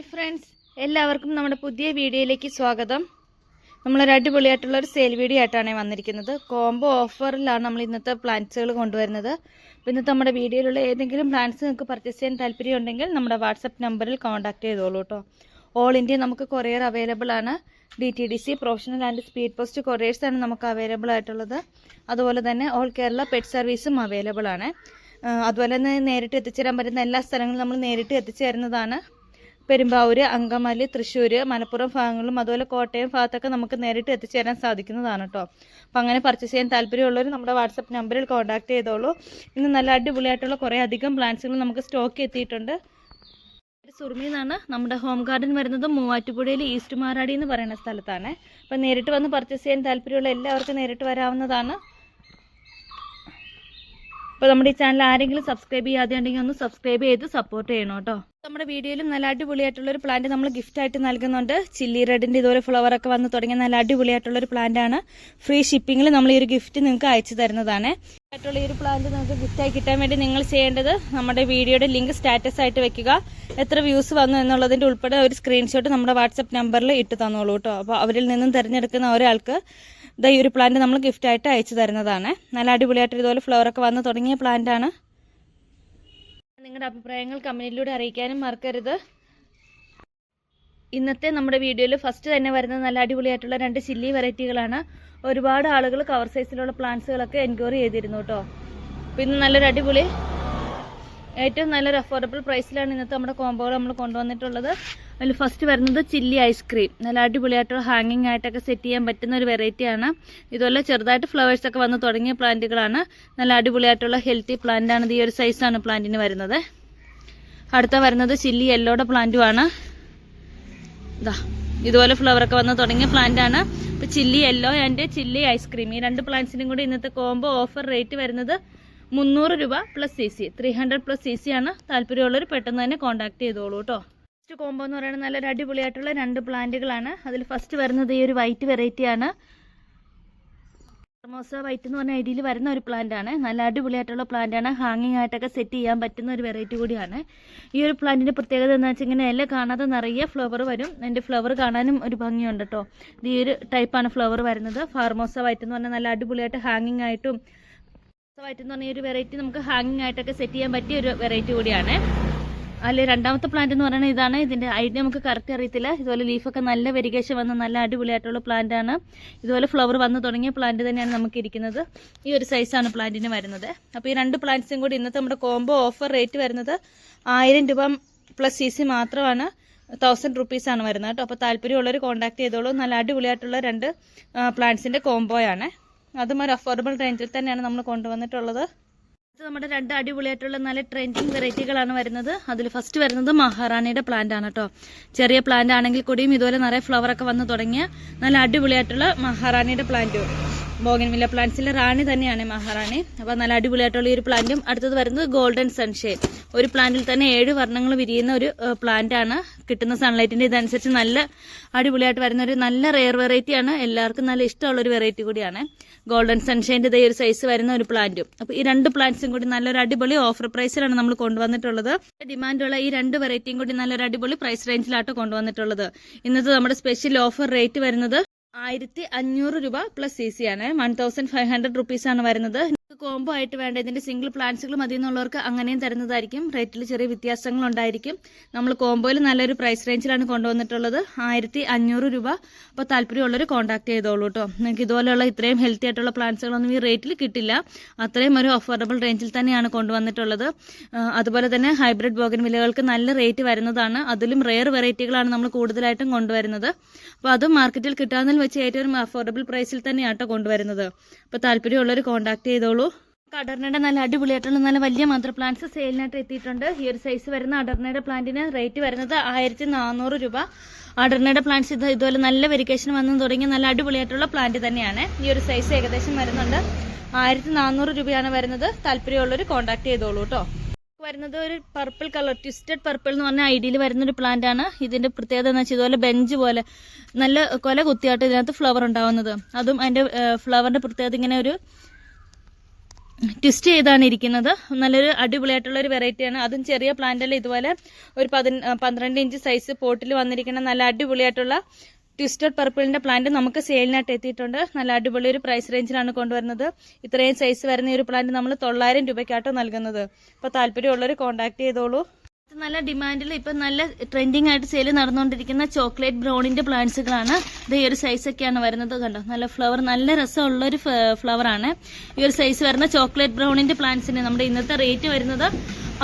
Hi friends എല്ലാവർക്കും നമ്മുടെ പുതിയ വീഡിയോയിലേക്ക് സ്വാഗതം. നമ്മളൊരു അടിപൊളിയായിട്ടുള്ള ഒരു സെയിൽ വീഡിയോ ആയിട്ടാണ് വന്നിരിക്കുന്നത്. കോംബോ ഓഫറിലാണ് നമ്മൾ ഇന്നത്തെ പ്ലാന്റ്സുകൾ കൊണ്ടുവരുന്നത്. അപ്പോൾ ഇന്നത്തെ നമ്മുടെ വീഡിയോയിലുള്ള ഏതെങ്കിലും പ്ലാന്റ്സ് നിങ്ങൾക്ക് പർച്ചേസ് ചെയ്യാൻ താല്പര്യം ഉണ്ടെങ്കിൽ നമ്മുടെ വാട്സപ്പ് നമ്പറിൽ കോൺടാക്ട് ചെയ്തോളൂ കേട്ടോ ഓൾ ഇന്ത്യ നമുക്ക് കൊറിയർ അവൈലബിൾ ആണ്. D T D C professional and speed post couriers ആണ് നമുക്ക് അവൈലബിൾ ആയിട്ടുള്ളത്. അതുപോലെ തന്നെ ഓൾ കേരള പെറ്റ് സർവീസും അവൈലബിൾ ആണ്. അതുപോലെ തന്നെ നേരിട്ട് എത്തിച്ചേരാൻ പറ്റുന്ന എല്ലാ സ്ഥലങ്ങളും നമ്മൾ നേരിട്ട് എത്തിച്ചു പെരുമ്പാവൂര് അങ്കമാലി തൃശ്ശൂർ മലപ്പുറം ഭാഗങ്ങളിലും അതുപോലെ കോട്ടയം ഭാഗത്തൊക്കെ നമുക്ക് നേരിട്ട് എത്തിച്ചേരാൻ സാധിക്കുന്നതാണ് കേട്ടോ അപ്പം അങ്ങനെ പർച്ചേസ് ചെയ്യാൻ താല്പര്യമുള്ളവർ നമ്മുടെ വാട്സപ്പ് നമ്പറിൽ കോൺടാക്ട് ചെയ്തോളൂ. ഇന്ന് നല്ല അടിപൊളിയായിട്ടുള്ള കുറേ അധികം പ്ലാന്റ്സുകൾ നമുക്ക് സ്റ്റോക്ക് എത്തിയിട്ടുണ്ട്. സുറുമി എന്നാണ് നമ്മുടെ ഹോം ഗാർഡൻ വരുന്നത്. മൂവാറ്റുപുഴയിൽ ഈസ്റ്റ് മാറാടി എന്ന് പറയുന്ന സ്ഥലത്താണ്. അപ്പം നേരിട്ട് വന്ന് പർച്ചേസ് ചെയ്യാൻ താല്പര്യമുള്ള എല്ലാവർക്കും നേരിട്ട് വരാവുന്നതാണ്. അപ്പോൾ നമ്മുടെ ഈ ചാനൽ ആരെങ്കിലും സബ്സ്ക്രൈബ് ചെയ്യാതെ ഉണ്ടെങ്കിൽ ഒന്ന് സബ്സ്ക്രൈബ് ചെയ്ത് സപ്പോർട്ട് ചെയ്യണം കേട്ടോ. നമ്മുടെ വീഡിയോയിലും നല്ല അടിപൊളിയായിട്ടുള്ള ഒരു പ്ലാന്റ് നമ്മൾ ഗിഫ്റ്റ് ആയിട്ട് നൽകുന്നുണ്ട്. ചില്ലി റെഡിന്റെ ഇതുപോലെ ഫ്ലവർ ഒക്കെ വന്ന് തുടങ്ങിയ നല്ല അടിപൊളിയായിട്ടുള്ള ഒരു പ്ലാന്റ് ആണ്. ഫ്രീ ഷിപ്പിംഗിൽ നമ്മൾ ഈ ഒരു ഗിഫ്റ്റ് നിങ്ങൾക്ക് അയച്ചു തരുന്നതാണ്. ആയിട്ടുള്ള ഈ ഒരു പ്ലാന്റ് നിങ്ങൾക്ക് ഗിഫ്റ്റ് ആയി കിട്ടാൻ വേണ്ടി നിങ്ങൾ ചെയ്യേണ്ടത് നമ്മുടെ വീഡിയോയുടെ ലിങ്ക് സ്റ്റാറ്റസ് ആയിട്ട് വെക്കുക. എത്ര വ്യൂസ് വന്നു എന്നുള്ളതിന്റെ ഉൾപ്പെടെ ഒരു സ്ക്രീൻഷോട്ട് നമ്മുടെ വാട്സപ്പ് നമ്പറിൽ ഇട്ട് തന്നോളൂ കേട്ടോ. അപ്പോൾ അവരിൽ നിന്നും തിരഞ്ഞെടുക്കുന്ന ഒരാൾക്ക് ഇതാ ഈ ഒരു പ്ലാന്റ് നമ്മൾ ഗിഫ്റ്റ് ആയിട്ട് അയച്ചു തരുന്നതാണ്. നല്ല അടിപൊളിയായിട്ട് ഇതുപോലെ ഫ്ലവർ ഒക്കെ വന്ന് തുടങ്ങിയ പ്ലാന്റാണ് നിങ്ങളുടെ അഭിപ്രായങ്ങൾ കമന്റിലൂടെ അറിയിക്കാനും മറക്കരുത്. ഇന്നത്തെ നമ്മുടെ വീഡിയോയിൽ ഫസ്റ്റ് തന്നെ വരുന്ന നല്ല അടിപൊളിയായിട്ടുള്ള രണ്ട് ചില്ലി വെറൈറ്റികളാണ് ഒരുപാട് ആളുകൾ കവർ സൈസിലുള്ള പ്ലാന്റ്സുകളൊക്കെ എൻക്വയറി ചെയ്തിരുന്നു കേട്ടോ അപ്പം ഇന്ന് നല്ലൊരു അടിപൊളി ഏറ്റവും നല്ലൊരു അഫോർഡബിൾ പ്രൈസിലാണ് ഇന്നത്തെ നമ്മുടെ കോമ്പോകൾ നമ്മൾ കൊണ്ടുവന്നിട്ടുള്ളത്. അതിൽ ഫസ്റ്റ് വരുന്നത് ചില്ലി ഐസ്ക്രീം നല്ല അടിപൊളിയായിട്ടുള്ള ഹാങ്ങിങ് ആയിട്ടൊക്കെ സെറ്റ് ചെയ്യാൻ പറ്റുന്ന ഒരു വെറൈറ്റിയാണ് ഇതുപോലെ ചെറുതായിട്ട് ഫ്ലവേഴ്സ് ഒക്കെ വന്ന് തുടങ്ങിയ പ്ലാന്റുകളാണ് നല്ല അടിപൊളിയായിട്ടുള്ള ഹെൽത്തി പ്ലാന്റ് ആണ്. ഈ ഒരു സൈസാണ് പ്ലാന്റിന് വരുന്നത്. അടുത്ത വരുന്നത് ചില്ലി യെല്ലോയുടെ പ്ലാന്റുമാണ് ഇതാ ഇതുപോലെ ഫ്ലവർ ഒക്കെ വന്ന് തുടങ്ങിയ പ്ലാന്റ് ആണ്. Chilli yellow and chilli ice cream ഈ രണ്ട് പ്ലാന്റ്സിനും കൂടി ഇന്നത്തെ കോംബോ ഓഫർ റേറ്റ് വരുന്നത് മുന്നൂറ് രൂപ plus C C three hundred plus C C ആണ് താല്പര്യമുള്ളവർ പെട്ടെന്ന് തന്നെ കോൺടാക്ട് ചെയ്തോളൂ കേട്ടോ ഫസ്റ്റ് കോംബോ എന്ന് പറയുന്നത് നല്ലൊരു അടിപൊളിയായിട്ടുള്ള രണ്ട് പ്ലാന്റുകളാണ്. അതിൽ ഫസ്റ്റ് വരുന്നത് ഈ ഒരു വൈറ്റ് വെറൈറ്റി ആണ്. ഫോർമോസ വൈറ്റ് എന്ന് പറഞ്ഞ ഐഡിയിൽ വരുന്ന ഒരു പ്ലാന്റ് ആണ്. നല്ല അടിപൊളിയായിട്ടുള്ള പ്ലാന്റ് ആണ്. ഹാങ്ങിങ് ആയിട്ടൊക്കെ സെറ്റ് ചെയ്യാൻ പറ്റുന്ന ഒരു വെറൈറ്റി കൂടിയാണ്. ഈ ഒരു പ്ലാന്റിന്റെ പ്രത്യേകത എന്ന് വെച്ചാൽ ഇങ്ങനെ കാണാതെ നിറയെ ഫ്ലവർ വരും. എന്റെ ഫ്ലവർ കാണാനും ഒരു ഭംഗിയുണ്ട് കേട്ടോ ഈ ഒരു ടൈപ്പാണ് ഫ്ലവർ വരുന്നത്. ഫാർമോസ വൈറ്റ് എന്ന് പറഞ്ഞാൽ നല്ല അടിപൊളിയായിട്ട് ഹാങ്ങിങ് ആയിട്ടും വൈറ്റ് എന്ന് പറഞ്ഞ ഒരു വെറൈറ്റി നമുക്ക് ഹാങ്ങിങ് ആയിട്ടൊക്കെ സെറ്റ് ചെയ്യാൻ പറ്റിയ ഒരു വെറൈറ്റി കൂടിയാണ്. അല്ലെ രണ്ടാമത്തെ പ്ലാന്റ് എന്ന് പറയുന്നത് ഇതാണ്. ഇതിന്റെ ഐഡിയ നമുക്ക് കറക്റ്റ് അറിയത്തില്ല. ഇതുപോലെ ലീഫൊക്കെ നല്ല വെരികേഷൻ വന്ന് നല്ല അടിപൊളിയായിട്ടുള്ള പ്ലാന്റ് ആണ്. ഇതുപോലെ ഫ്ലവർ വന്ന് തുടങ്ങിയ പ്ലാന്റ് തന്നെയാണ് നമുക്ക് ഇരിക്കുന്നത്. ഈ ഒരു സൈസാണ് പ്ലാന്റിന് വരുന്നത്. അപ്പോൾ ഈ രണ്ട് പ്ലാന്റ്സും കൂടി ഇന്നത്തെ നമ്മുടെ കോംബോ ഓഫർ റേറ്റ് വരുന്നത് ആയിരം രൂപ പ്ലസ് സി സി മാത്രമാണ്. തൗസൻഡ് റുപ്പീസാണ് വരുന്നത് കേട്ടോ. അപ്പോൾ താല്പര്യമുള്ളവർ കോൺടാക്ട് ചെയ്തോളൂ. നല്ല അടിപൊളിയായിട്ടുള്ള രണ്ട് പ്ലാന്റ്സിന്റെ കോംബോയാണ് അതും ഒരു അഫോർഡബിൾ റേഞ്ചിൽ തന്നെയാണ് നമ്മൾ കൊണ്ടുവന്നിട്ടുള്ളത്. നമ്മുടെ രണ്ട് അടിപൊളിയായിട്ടുള്ള നല്ല ട്രെൻഡിങ് വെറൈറ്റികളാണ് വരുന്നത്. അതിൽ ഫസ്റ്റ് വരുന്നത് മഹാറാണിയുടെ പ്ലാന്റ് ആണ് കേട്ടോ ചെറിയ പ്ലാന്റ് ആണെങ്കിൽ കൂടിയും ഇതുപോലെ നിറയെ ഫ്ലവർ ഒക്കെ വന്ന് തുടങ്ങിയ നല്ല അടിപൊളിയായിട്ടുള്ള മഹാറാണിയുടെ പ്ലാന്റ് ബോഗൻവില്ല പ്ലാന്റ്സിലെ റാണി തന്നെയാണ് മഹാറാണി. അപ്പോൾ നല്ല അടിപൊളിയായിട്ടുള്ള ഈ ഒരു പ്ലാന്റും അടുത്തത് വരുന്നത് ഗോൾഡൻ സൺഷെയ്ൻ. ഒരു പ്ലാന്റിൽ തന്നെ ഏഴ് വർണങ്ങൾ വിരിയുന്ന ഒരു പ്ലാന്റ് ആണ് കിട്ടുന്ന സൺലൈറ്റിന്റെ ഇതനുസരിച്ച് നല്ല അടിപൊളിയായിട്ട് വരുന്ന ഒരു നല്ല റെയർ വെറൈറ്റി ആണ്. എല്ലാവർക്കും നല്ല ഇഷ്ടമുള്ള ഒരു വെറൈറ്റി കൂടിയാണ് ഗോൾഡൻ സൺഷൈന്റെ ഇതേ ഒരു സൈസ് വരുന്ന ഒരു പ്ലാന്റും. അപ്പോൾ ഈ രണ്ട് പ്ലാന്റ്സും കൂടി നല്ലൊരു അടിപൊളി ഓഫർ പ്രൈസിലാണ് നമ്മൾ കൊണ്ടുവന്നിട്ടുള്ളത്. ഡിമാൻഡുള്ള ഈ രണ്ട് വെറൈറ്റിയും കൂടി നല്ലൊരു അടിപൊളി പ്രൈസ് റേഞ്ചിലാട്ട് കൊണ്ടുവന്നിട്ടുള്ളത്. ഇന്നത്തെ നമ്മുടെ സ്പെഷ്യൽ ഓഫർ റേറ്റ് വരുന്നത് ആയിരത്തി അഞ്ഞൂറ് രൂപ പ്ലസ് സി സി ആണ്. One thousand five hundred rupees ആണ് വരുന്നത്. കോംബോ ആയിട്ട് വേണ്ട ഇതിന്റെ സിംഗിൾ പ്ലാൻസുകൾ മതി എന്നുള്ളവർക്ക് അങ്ങനെയും തരുന്നതായിരിക്കും. റേറ്റിൽ ചെറിയ വ്യത്യാസങ്ങൾ ഉണ്ടായിരിക്കും. നമ്മൾ കോംബോയിൽ നല്ലൊരു പ്രൈസ് റേഞ്ചിലാണ് കൊണ്ടുവന്നിട്ടുള്ളത്. ആയിരത്തി അഞ്ഞൂറ് രൂപ. അപ്പോൾ താല്പര്യമുള്ളവർ കോൺടാക്ട് ചെയ്തോളൂ കേട്ടോ നിങ്ങൾക്ക് ഇതുപോലെയുള്ള ഇത്രയും ഹെൽത്തി ആയിട്ടുള്ള പ്ലാന്റ്സുകളൊന്നും ഈ റേറ്റിൽ കിട്ടില്ല. അത്രയും ഒരു അഫോർഡബിൾ റേഞ്ചിൽ തന്നെയാണ് കൊണ്ടുവന്നിട്ടുള്ളത്. അതുപോലെ തന്നെ ഹൈബ്രിഡ് ബോഗൻ വിലകൾക്ക് നല്ല റേറ്റ് വരുന്നതാണ്. അതിലും റെയർ വെറൈറ്റികളാണ് നമ്മൾ കൂടുതലായിട്ടും കൊണ്ടുവരുന്നത്. അപ്പോൾ അതും മാർക്കറ്റിൽ കിട്ടാവുന്നതിൽ വെച്ച് ഏറ്റവും അഫോർഡബിൾ പ്രൈസിൽ തന്നെയാണ് കേട്ടോ കൊണ്ടുവരുന്നത്. അപ്പോൾ താല്പര്യമുള്ളവർ കോൺടാക്ട് ചെയ്തോളൂ. അടർണയുടെ നല്ല അടിപൊളിയായിട്ടുള്ള നല്ല വലിയ മദർ പ്ലാന്റ്സ് സെയിലിനായിട്ട് എത്തിയിട്ടുണ്ട്. ഈ ഒരു സൈസ് വരുന്ന അടർണയുടെ പ്ലാന്റിന് റേറ്റ് വരുന്നത് ആയിരത്തി നാനൂറ് രൂപ. അടർണയുടെ പ്ലാന്റ്സ് ഇത് ഇതുപോലെ നല്ല വെരിക്കേഷൻ വന്നു തുടങ്ങി നല്ല അടിപൊളിയായിട്ടുള്ള പ്ലാന്റ് തന്നെയാണ്. ഈ ഒരു സൈസ് ഏകദേശം വരുന്നുണ്ട്. ആയിരത്തി നാനൂറ് രൂപയാണ് വരുന്നത്. താല്പര്യമുള്ളവർ കോൺടാക്ട് ചെയ്തോളൂ കേട്ടോ വരുന്നത് ഒരു പർപ്പിൾ കളർ ട്വിസ്റ്റഡ് പർപ്പിൾ എന്ന് പറഞ്ഞ ഐഡിയിൽ വരുന്ന ഒരു പ്ലാന്റ് ആണ്. ഇതിന്റെ പ്രത്യേകത എന്ന് വെച്ചാൽ ഇതുപോലെ ബെഞ്ച് പോലെ നല്ല കൊല കുത്തിയായിട്ട് ഇതിനകത്ത് ഫ്ലവർ ഉണ്ടാവുന്നത്. അതും അതിന്റെ ഫ്ലവറിന്റെ പ്രത്യേകത ഇങ്ങനെ ഒരു ട്വിസ്റ്റ് ചെയ്താണ് ഇരിക്കുന്നത്. നല്ലൊരു അടിപൊളിയായിട്ടുള്ള ഒരു വെറൈറ്റിയാണ് അതും ചെറിയ പ്ലാന്റല്ല ഇതുപോലെ ഒരു പന്ത്രണ്ട് ഇഞ്ച് സൈസ് പോട്ടിൽ വന്നിരിക്കുന്ന നല്ല അടിപൊളിയായിട്ടുള്ള ട്വിസ്റ്റഡ് പർപ്പിളിന്റെ പ്ലാന്റ് നമുക്ക് സെയിലിനായിട്ട് എത്തിയിട്ടുണ്ട്. നല്ല അടിപൊളി ഒരു പ്രൈസ് റേഞ്ചിലാണ് കൊണ്ടുവരുന്നത്. ഇത്രയും സൈസ് വരുന്ന ഈ ഒരു പ്ലാന്റ് നമ്മൾ തൊള്ളായിരം രൂപയ്ക്കാട്ടോ നൽകുന്നത്. അപ്പോൾ താല്പര്യമുള്ളവർ കോൺടാക്ട് ചെയ്തോളൂ. നല്ല ഡിമാൻഡിൽ ഇപ്പം നല്ല ട്രെൻഡിങ് ആയിട്ട് സെയിൽ നടന്നുകൊണ്ടിരിക്കുന്ന ചോക്ലേറ്റ് ബ്രൗണിന്റെ പ്ലാന്റ്സുകളാണ് ഇത് ഈ ഒരു സൈസ് ഒക്കെയാണ് വരുന്നത് കണ്ടോ? നല്ല ഫ്ലവർ നല്ല രസമുള്ള ഒരു ഫ്ലവർ ആണ്. ഈ ഒരു സൈസ് വരുന്ന ചോക്ലേറ്റ് ബ്രൗണിന്റെ പ്ലാന്റ്സിന് നമ്മുടെ ഇന്നത്തെ റേറ്റ് വരുന്നത്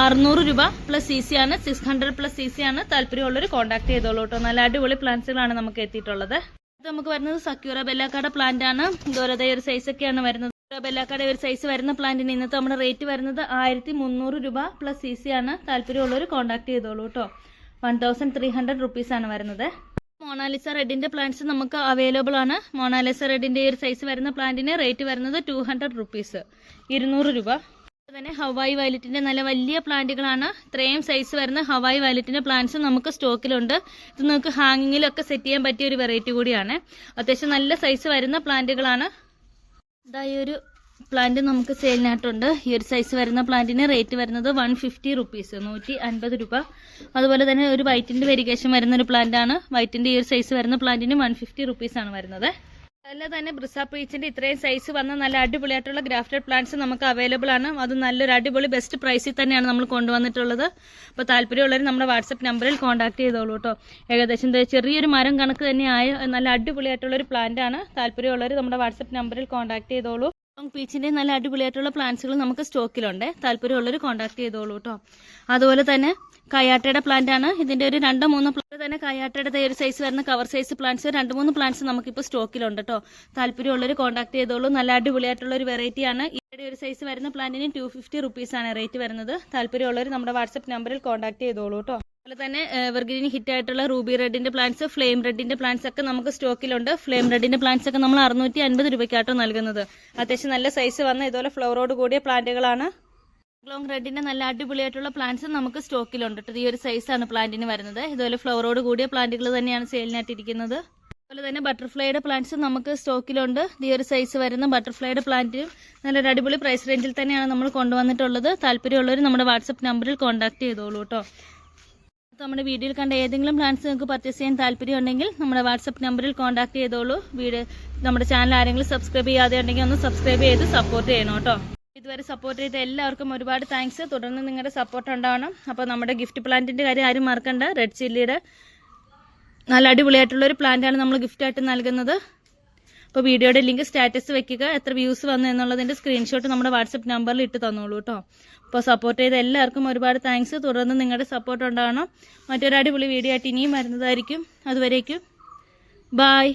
അറുന്നൂറ് രൂപ പ്ലസ് സി സി ആണ്. Six hundred plus C C ആണ്. താല്പര്യമുള്ളവർ കോൺടാക്ട് ചെയ്തോളൂ കേട്ടോ. നല്ല അടിപൊളി പ്ലാന്റ്സുകളാണ് നമുക്ക് എത്തിയിട്ടുള്ളത്. നമുക്ക് വരുന്നത് സക്യൂറ ബെല്ലാക്കാട പ്ലാന്റ് ആണ്. ഇതുപോലെ ഒരു സൈസ് ഒക്കെയാണ് വരുന്നത്. ബെല്ലാക്കാടെ ഒരു സൈസ് വരുന്ന പ്ലാന്റിന് ഇന്നത്തെ നമ്മുടെ റേറ്റ് വരുന്നത് ആയിരത്തി മുന്നൂറ് രൂപ പ്ലസ് സി സി ആണ്. താല്പര്യമുള്ളവർ കോൺടാക്ട് ചെയ്തോളൂ കേട്ടോ one thousand three hundred rupees ആണ് വരുന്നത്. മോണാലിസ റെഡിന്റെ പ്ലാന്റ്സ് നമുക്ക് അവൈലബിൾ ആണ്. മോണാലിസ റെഡിന്റെ ഒരു സൈസ് വരുന്ന പ്ലാന്റിന് റേറ്റ് വരുന്നത് ടു ഹൺഡ്രഡ് റുപ്പീസ് ഇരുന്നൂറ് രൂപ. തന്നെ ഹവായി വയലറ്റിന്റെ നല്ല വലിയ പ്ലാന്റുകളാണ് ഇത്രയും സൈസ് വരുന്ന ഹവായി വയലറ്റിന്റെ പ്ലാന്റ്സ് നമുക്ക് സ്റ്റോക്കിലുണ്ട് ഇത് നിങ്ങൾക്ക് ഹാങ്ങിങ്ങിലൊക്കെ സെറ്റ് ചെയ്യാൻ പറ്റിയ ഒരു വെറൈറ്റി കൂടിയാണ്. അത്യാവശ്യം നല്ല സൈസ് വരുന്ന പ്ലാന്റുകളാണ് ഇതാ ഈ ഒരു പ്ലാന്റ് നമുക്ക് സെയിലിനായിട്ടുണ്ട് ഈ ഒരു സൈസ് വരുന്ന പ്ലാന്റിന് റേറ്റ് വരുന്നത് വൺ ഫിഫ്റ്റി റുപ്പീസ് നൂറ്റി അൻപത് രൂപ. അതുപോലെ തന്നെ ഒരു വൈറ്റിന്റെ വെരിഗേഷൻ വരുന്ന ഒരു പ്ലാന്റാണ് ആണ്. വൈറ്റിന്റെ ഈ ഒരു സൈസ് വരുന്ന പ്ലാന്റിന് വൺ ഫിഫ്റ്റി റുപ്പീസ് ആണ് വരുന്നത്. അല്ല തന്നെ ബ്രിസ പീച്ചിന്റെ ഇത്രയും സൈസ് വന്ന നല്ല അടിപൊളിയായിട്ടുള്ള ഗ്രാഫ്റ്റഡ് പ്ലാന്റ്സ് നമുക്ക് അവൈലബിൾ ആണ്. അത് നല്ലൊരു അടിപൊളി ബെസ്റ്റ് പ്രൈസിൽ തന്നെയാണ് നമ്മൾ കൊണ്ടുവന്നിട്ടുള്ളത്. അപ്പോൾ താല്പര്യമുള്ളവർ നമ്മുടെ വാട്സപ്പ് നമ്പറിൽ കോൺടാക്ട് ചെയ്തോളൂ കേട്ടോ ഏകദേശം ചെറിയൊരു മരം കണക്ക് തന്നെ ആയ നല്ല അടിപൊളിയായിട്ടുള്ള ഒരു പ്ലാന്റ് ആണ്. താല്പര്യമുള്ളവർ നമ്മുടെ വാട്സപ്പ് നമ്പറിൽ കോൺടാക്ട് ചെയ്തോളൂ. ലോങ് പീച്ചിന്റെ നല്ല അടിപൊളിയായിട്ടുള്ള പ്ലാന്റ്സുകൾ നമുക്ക് സ്റ്റോക്കിലുണ്ട്. താല്പര്യമുള്ളവർ കോൺടാക്ട് ചെയ്തോളൂ കേട്ടോ അതുപോലെ തന്നെ കയാട്ടയുടെ പ്ലാന്റ് ആണ്. ഇതിന്റെ ഒരു രണ്ടോ മൂന്നോ പ്ലാന്റ് തന്നെ കയാട്ടയുടെ ഒരു സൈസ് വരുന്ന കവർ സൈസ് പ്ലാന്റ്സ് രണ്ട് മൂന്ന് പ്ലാന്റ്സ് നമുക്കിപ്പോൾ സ്റ്റോക്കിലുണ്ട് കേട്ടോ താല്പര്യമുള്ളവർ കോൺടാക്ട് ചെയ്തോളൂ. നല്ല അടിപൊളിയായിട്ടുള്ള ഒരു വെറൈറ്റി ആണ്. ഇതിന്റെ ഒരു സൈസ് വരുന്ന പ്ലാന്റിന് ടു ഫിഫ്റ്റി റുപ്പീസ് ആണ് റേറ്റ് വരുന്നത്. താല്പര്യമുള്ളവർ നമ്മുടെ വാട്സപ്പ് നമ്പറിൽ കോൺടാക്ട് ചെയ്തോളൂ കേട്ടോ അതുപോലെ തന്നെ എവർഗ്രീൻ ഹിറ്റ് ആയിട്ടുള്ള റൂബി റെഡിന്റെ പ്ലാന്റ്സ് ഫ്ലെയിം റെഡിന്റെ പ്ലാന്റ്സ് ഒക്കെ നമുക്ക് സ്റ്റോക്കിലുണ്ട്. ഫ്ലെയിം റെഡിന്റെ പ്ലാന്റ്സ് ഒക്കെ നമ്മൾ അറുന്നൂറ്റി അൻപത് രൂപയ്ക്കാട്ടോ നൽകുന്നത്. അത്യാവശ്യം നല്ല സൈസ് വന്ന ഇതുപോലെ ഫ്ലവറോട് കൂടിയ പ്ലാന്റുകളാണ്. ലോങ് റെഡിന്റെ നല്ല അടിപൊളിയായിട്ടുള്ള പ്ലാന്റ്സ് നമുക്ക് സ്റ്റോക്കിലുണ്ട്. ഈ ഒരു സൈസാണ് പ്ലാന്റിന് വരുന്നത്. ഇതുപോലെ ഫ്ലവറോട് കൂടിയ പ്ലാന്റുകൾ തന്നെയാണ് സെയിലിനായിട്ടിരിക്കുന്നത് അതുപോലെ തന്നെ ബട്ടർഫ്ലൈയുടെ പ്ലാന്റ്സ് നമുക്ക് സ്റ്റോക്കിലുണ്ട്. ഈ ഒരു സൈസ് വരുന്ന ബട്ടർഫ്ലൈയുടെ പ്ലാന്റ് നല്ലൊരു അടിപൊളി പ്രൈസ് റേഞ്ചിൽ തന്നെയാണ് നമ്മൾ കൊണ്ടുവന്നിട്ടുള്ളത്. താല്പര്യമുള്ളവർ നമ്മുടെ വാട്സപ്പ് നമ്പറിൽ കോൺടാക്ട് ചെയ്തോളൂ കേട്ടോ നമ്മുടെ വീഡിയോയിൽ കണ്ട ഏതെങ്കിലും പ്ലാൻസ് നിങ്ങൾക്ക് പർച്ചേസ് ചെയ്യാൻ താല്പര്യമുണ്ടെങ്കിൽ നമ്മുടെ വാട്സപ്പ് നമ്പറിൽ കോൺടാക്ട് ചെയ്തോളൂ. വീഡിയോ നമ്മുടെ ചാനൽ ആരെങ്കിലും സബ്സ്ക്രൈബ് ചെയ്യാതെ ഉണ്ടെങ്കിൽ ഒന്ന് സബ്സ്ക്രൈബ് ചെയ്ത് സപ്പോർട്ട് ചെയ്യണം കേട്ടോ. ഇതുവരെ സപ്പോർട്ട് ചെയ്ത എല്ലാവർക്കും ഒരുപാട് താങ്ക്സ് തുടർന്ന് നിങ്ങളുടെ സപ്പോർട്ട് ഉണ്ടാവണം. അപ്പോൾ നമ്മുടെ ഗിഫ്റ്റ് പ്ലാന്റിന്റെ കാര്യം ആരും മറക്കണ്ട. റെഡ് ചില്ലിയുടെ നല്ല അടിപൊളിയായിട്ടുള്ള ഒരു പ്ലാന്റാണ് നമ്മൾ ഗിഫ്റ്റായിട്ട് നൽകുന്നത്. അപ്പോൾ വീഡിയോയുടെ ലിങ്ക് സ്റ്റാറ്റസ് വെക്കുക. എത്ര വ്യൂസ് വന്നു എന്നുള്ളതിന്റെ സ്ക്രീൻഷോട്ട് നമ്മുടെ വാട്സപ്പ് നമ്പറിൽ ഇട്ട് തന്നോളൂ കേട്ടോ അപ്പോൾ സപ്പോർട്ട് ചെയ്ത എല്ലാവർക്കും ഒരുപാട് താങ്ക്സ് തുടർന്ന് നിങ്ങളുടെ സപ്പോർട്ട് ഉണ്ടാവണം. മറ്റൊരു അടിപൊളി വീഡിയോ ആയിട്ട് ഇനിയും വരുന്നതായിരിക്കും. അതുവരേക്കും ബായ്